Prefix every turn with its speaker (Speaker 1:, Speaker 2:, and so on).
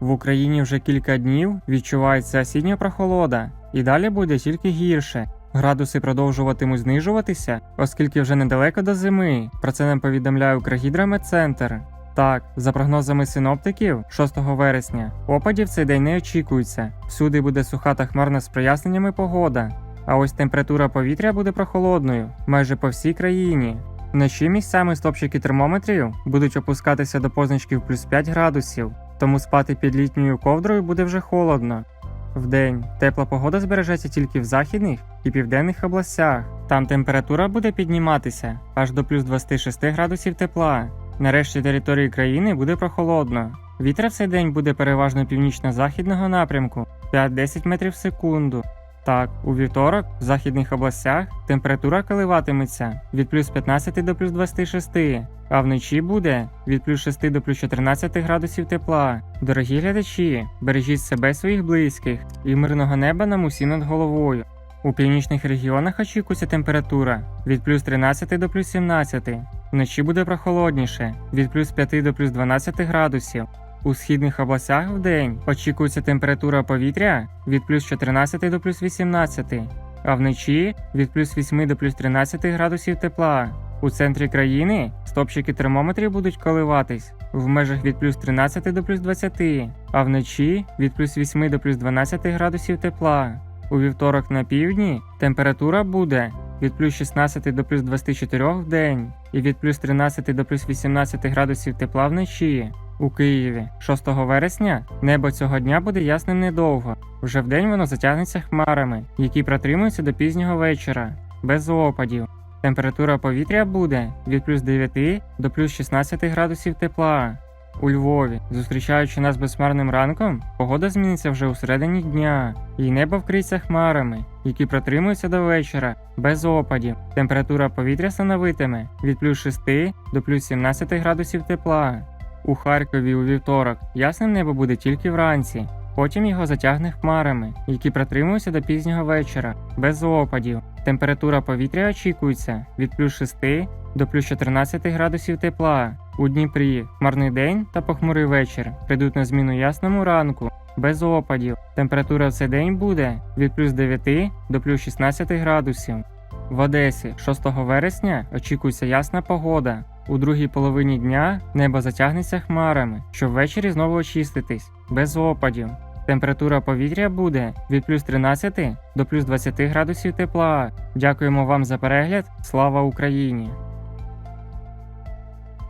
Speaker 1: В Україні вже кілька днів відчувається осіння прохолода, і далі буде тільки гірше. Градуси продовжуватимуть знижуватися, оскільки вже недалеко до зими. Про це нам повідомляє Укргідрометцентр. Так, за прогнозами синоптиків, 6 вересня опадів цей день не очікується. Всюди буде суха та хмарна з проясненнями погода. А ось температура повітря буде прохолодною майже по всій країні. Вночі місцями стопчики термометрів будуть опускатися до позначків плюс 5 градусів, тому спати під літньою ковдрою буде вже холодно. Вдень тепла погода збережеться тільки в західних і південних областях. Там температура буде підніматися аж до плюс 26 градусів тепла. Нарешті території країни буде прохолодно. Вітер в цей день буде переважно північно-західного напрямку 5-10 метрів в секунду. Так, у вівторок в західних областях температура коливатиметься від плюс 15 до плюс 26, а вночі буде від плюс 6 до плюс 14 градусів тепла. Дорогі глядачі, бережіть себе своїх близьких і мирного неба нам усі над головою. У північних регіонах очікується температура від плюс 13 до плюс 17. Вночі буде прохолодніше від плюс 5 до плюс 12 градусів. У східних областях вдень очікується температура повітря від плюс 14 до плюс 18, а вночі від плюс 8 до плюс 13 градусів тепла. У центрі країни стопчики термометрів будуть коливатись в межах від плюс 13 до плюс 20, а вночі від плюс 8 до плюс 12 градусів тепла. У вівторок на півдні температура буде від плюс 16 до плюс 24 в день і від плюс 13 до плюс 18 градусів тепла вночі. У Києві 6 вересня небо цього дня буде ясним недовго. Вже вдень воно затягнеться хмарами, які протримуються до пізнього вечора, без опадів. Температура повітря буде від плюс 9 до плюс 16 градусів тепла. У Львові, зустрічаючи нас безхмарним ранком, погода зміниться вже у середині дня, і небо вкриється хмарами, які протримуються до вечора, без опадів. Температура повітря становитиме від плюс 6 до плюс 17 градусів тепла. У Харкові у вівторок ясним небо буде тільки вранці, потім його затягне хмарами, які протримуються до пізнього вечора, без опадів. Температура повітря очікується від плюс 6 до плюс 14 градусів тепла. У Дніпрі хмарний день та похмурий вечір прийдуть на зміну ясному ранку, без опадів. Температура в цей день буде від плюс 9 до плюс 16 градусів. В Одесі 6 вересня очікується ясна погода. У другій половині дня небо затягнеться хмарами, щоб ввечері знову очиститись, без опадів. Температура повітря буде від плюс 13 до плюс 20 градусів тепла. Дякуємо вам за перегляд. Слава Україні!